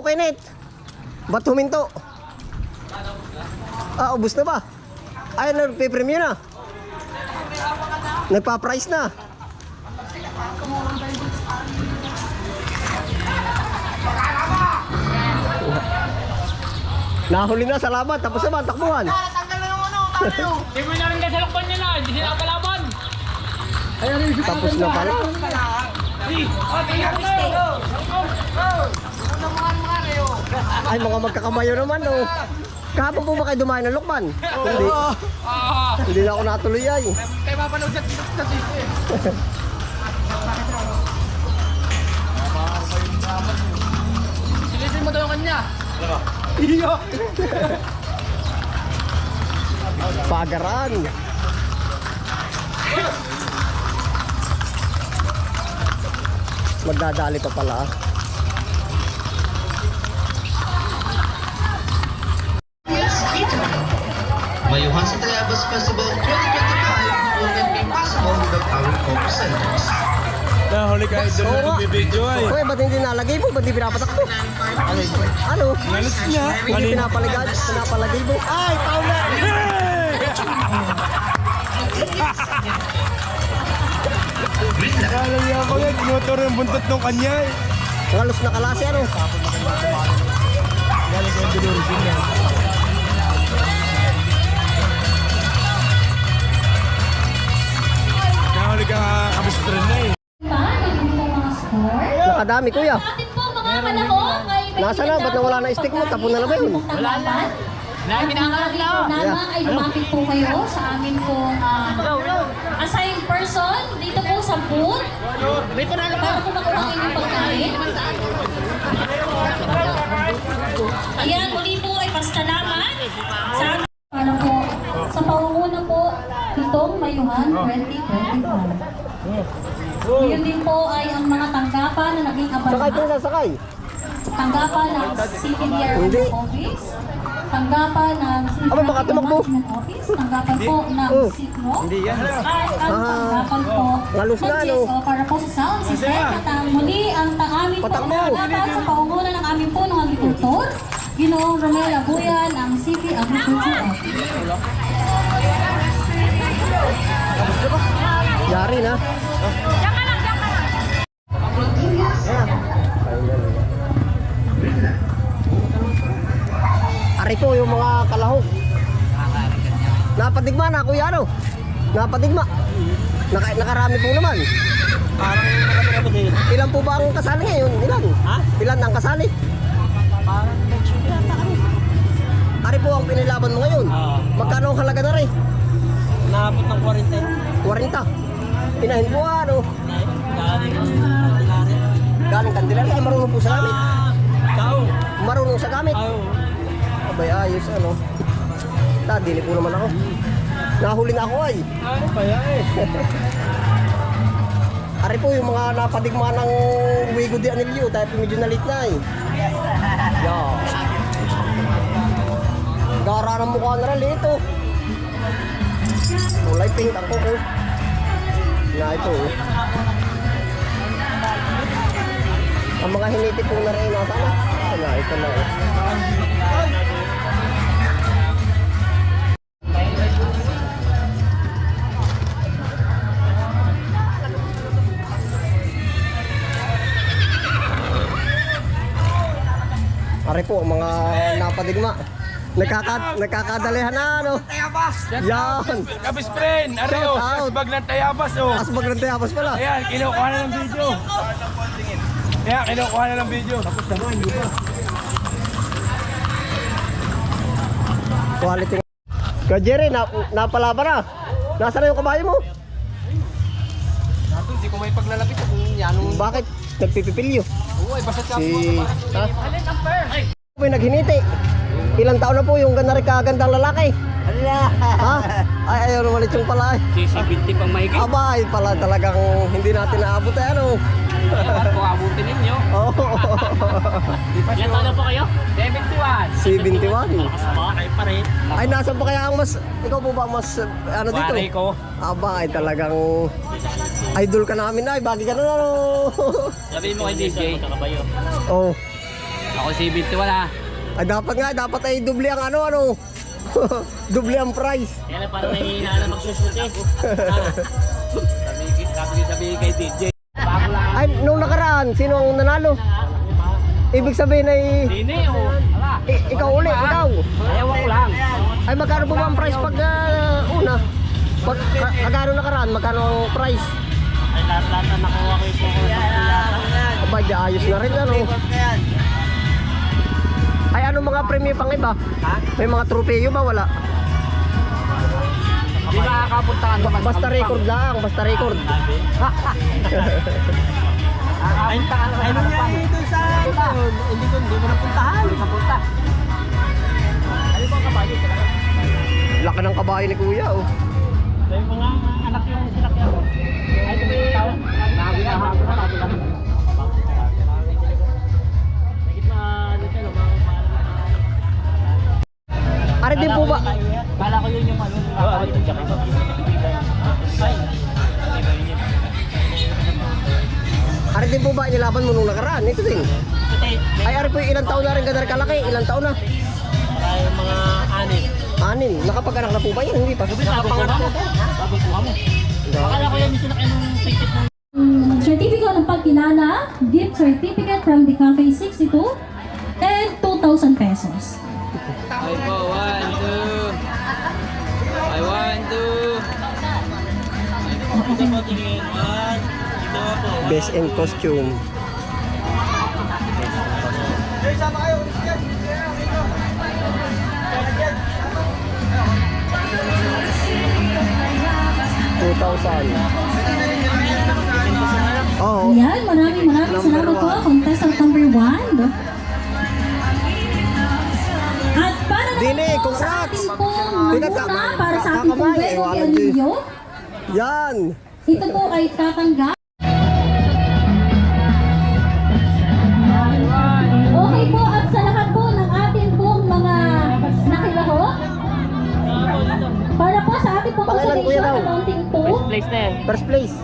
Huminto, Kenneth. Ba't huminto? Ah, ubus na ba? Ay, nagpipremyo na. Nagpa-price na. Nahuli na, salamat. Tapos naman, takbuhan. Hindi mo na rin kasi lakban niya na, hindi sila kalaban. Tapos na pala. Ay, mga magkakamayo naman, oh. Kahapon po ba kayo dumayo ng Lukman? Hindi. Hindi na ako natuloy ay. Kayo mapanood sa sa TV. Silipin mo daw yung kanya. Iyo. Pagaran. Magdadali pa pala. Mayuhan sa Tayabas Festival 2025 will not be possible without our co-presenters. Nahuli ka idol na nga. bumibidyo ay. Uy, ba't hindi nalagay mo? Ba't di pinapatakbo? Ano? Nalis niya. Hindi pinapalagay, pinapalagay mo. Ay, paula! Kala niya ako yan. Tinuturo yung buntot ng kanya eh. Ngalos na kalasi, ano? Galing ko yung binurusin niya. Nahuli ka kabistrin na eh. Pa, naging po mga score. Nakadami, kuya. Nasa na? Ba't nawala na stick mo? Tapon na na ba yun? Wala na. Na, pinangalas na. Nama ay lumapit po kayo sa amin pong ah, assigned person dito po sa booth. May panalo ka. Para po makuha inyong pagkain. Ayan, muli po ay pasalamat sa itong Mayuhan 2025. Yun din po ay ang mga tanggapan na naging Sakay po abala. sasakay. Tanggapan ng Hindi. Office. Tanggapan ng Aba, baka tumakbo. Office. Tanggapan po ng Oh. SIGNO. At ang Ah. tanggapan po ng? GSO para po sa sound system. At ang muli ang ta- amin po tanggapan sa pangunguna ng amin po ng agrikultor. Ginoong Romel Abuyan, ang City Agriculture Office. Yari na. Ari po yung mga kalahok. Napadigma na kuya ano? Napadigma. Naka, nakarami po naman. Parang nakapagkapatid. Ilan po ba ang kasali ngayon? Ilan? Ha? Ilan ang kasali? Parang nagsulat ako. Ari po ang pinilaban mo ngayon. Oo. Magkano ang halaga na rin? Naabot ng 40. 40. Inahin po ano? Galing Ordinary. Galing kandilari. Ay marunong po sa gamit. Ah, ikaw. Marunong sa gamit. Ayaw. Abay ayos ano. Tadili po naman ako. Nahuli na ako ay. Ano ba yan eh? Ari po yung mga napadigma ng Wigo de Anilio dahil po medyo nalit na eh. Yeah. Gara ng mukha na rin ito. Kulay pink ako ko. Na ito oh. Ang mga hiniti po na rin nasa na. Ano, ito na eh. Ari po, ang mga napadigma. Nagkaka, nagkakadalihan na ano. Tayabas! Yan. Kabis friend! Areo! Asbag ng Tayabas oh! Asbag ng tayabas pala. Ayan, kinukuha na ng video. Ayan, kinukuha na ng video. Tapos naman, di ba? Quality. Jerry, na, napalaban na. Nasaan na yung kabayo mo? Nato, di ko may paglalapit kung yan. Bakit? Nagpipipilyo. Oo, ay basta Si... Ha? Alin ang per? Ay, yung naghiniti. Ilang taon na po yung ganda rin kagandang lalaki. Ha? Ay, ayaw naman yung pala eh. si 70 pang mahigit. Aba, ay pala talagang hindi natin naabot eh, ano. Ko abutin ninyo. Oo. Ilan taon na po kayo? 71. 71. Kasama kayo pa rin. Ay, nasa pa kaya ang mas, ikaw po ba ang mas, ano dito? Pare ko. Aba, ay talagang idol ka namin ay, bagay ka na ano. Sabihin mo kay DJ. Magkakabayo. Oh, Ako si 21 ha. Ay, dapat nga, dapat ay doble ang ano, ano. doble ang price. Kaya lang parang nahihina na magsushoot eh. Sabi, sabi, sabi kay DJ. Ay, nung nakaraan, sino ang nanalo? Ibig sabihin ay, Dini o. Ala. i- ikaw uli, ikaw. Ewan ko lang. Ay, magkano po ba ang price pag ah, una? Pag, ka, kagano nakaraan, magkano ang price? Ay lahat-lahat na nakuha ko yung Aba, di ayos na rin ano. Ay, ano mga premyo pang iba? Ha? May mga trofeo ba? Wala. Hindi nakakapuntahan ko. Basta record lang, basta record. Ay, ay, nangyari doon sa. Hindi ko, hindi mo napuntahan. Hindi napunta. Ano ba ang kabayo? Laki ng kabayo ni kuya, oh. Ito yung mga anak yung sinakyan ko. Ay, ito ba yung tao? Bago na hapon na bago lang. Higit na, ano siya, no, Ari din po ba? Kala ko yun yung ano, nakakawit yung jacket. Ay. Ari din po ba nilaban mo nung nakaraan? Ito din. Ay, ari po yung ilang taon na rin kadar kalaki. Ilang taon na? tayo mga anin. Anin. Nakapag-anak na po ba yan? Hindi pa. Nakapanganak na to. Bago kuha mo. Akala ko yan yung sinakyan ng ticket Mm, certificate ng pagkilala, gift certificate from the Cafe 62, and 2,000 pesos. I po, Best in costume. Two thousand. Oo. Ayan, maraming maraming salamat po, one. contestant number 1. At para naman po sa congrats! ating pong muna, para sa ating pong wala Anillo, Yan. Ito po ay tatanggap. Okay po, at sa lahat po ng ating pong mga nakilaho, para po sa ating kuya consolation daw? amounting to Place na yan. First place.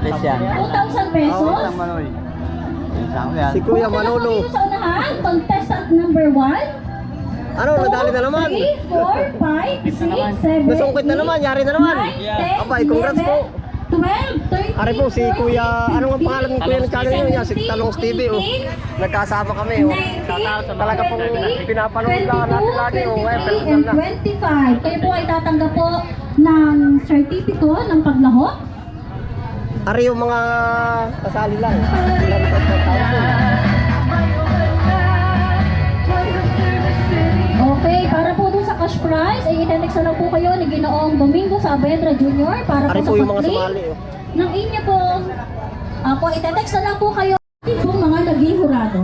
2,000 pesos. Si Kuya po Manolo. sa unahan, contestant number 1. Ano, nadali na naman. 3, 4, 5, 6, 7, Nasungkit na naman, yari na naman. 9, 10, Abay, congrats po. 12, 13, Ari po, si Kuya, ano ang pangalan ni Kuya ng channel niyo? Yan, si Talong Stevie, oh. Nagkasama kami, oh. Talaga pong pinapanood lang natin lagi, oh. Eh, personal na. 25. Kayo po ay tatanggap po ng sertipiko ng paglahok. Ari yung mga kasali lang. Ilan pa pa tao. Okay, para po sa cash prize, ay itenex na lang po kayo ni Ginoong Domingo Saavedra Jr. para Ari po po sa pag-claim sumali, oh. ng inyo po. Ako, itetext na lang po kayo yung mga naging hurado.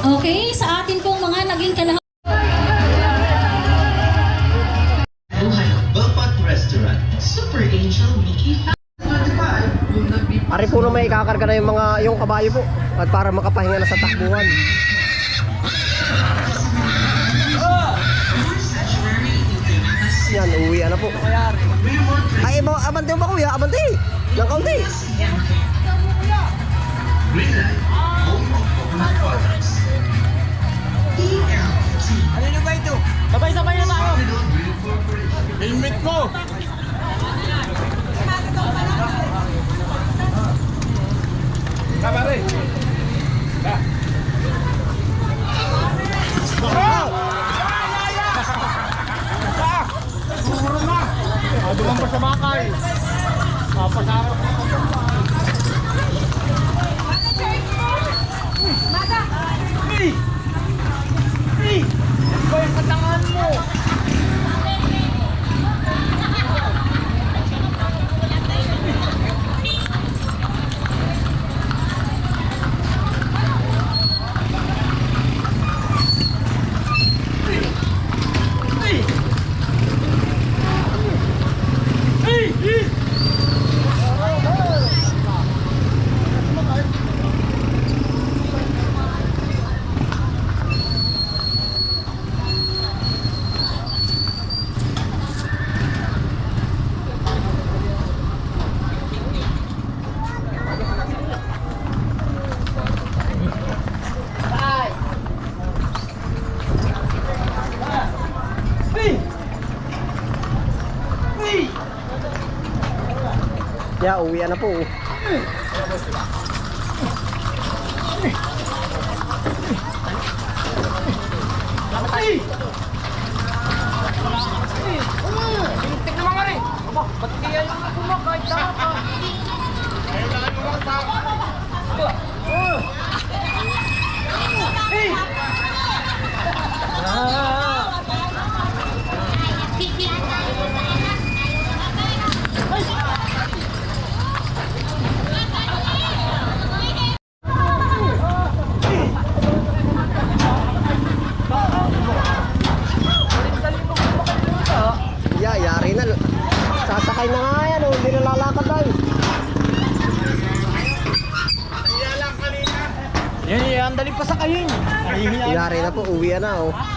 Okay, sa atin pong mga naging kalahok. Belpot Restaurant. Super Angel Mickey 25 yung nagbi- Ari po na may ikakarga na yung mga, yung kabayo po. At para makapahinga na sa takbuhan. Yan, uwi na po. Ay, iba, abante ba kuya? Abante! Ng kaunti! Greenlight, Ano na ba ito? Sabay-sabay na tayo. Teammate ko. Kabare. Ka. Aduh, ah, pasamakan. Papasakan. Yeah, uwi na po. Yeah, yari na. Sasakay na nga yan, oh. hindi na lalakad tayo. Yan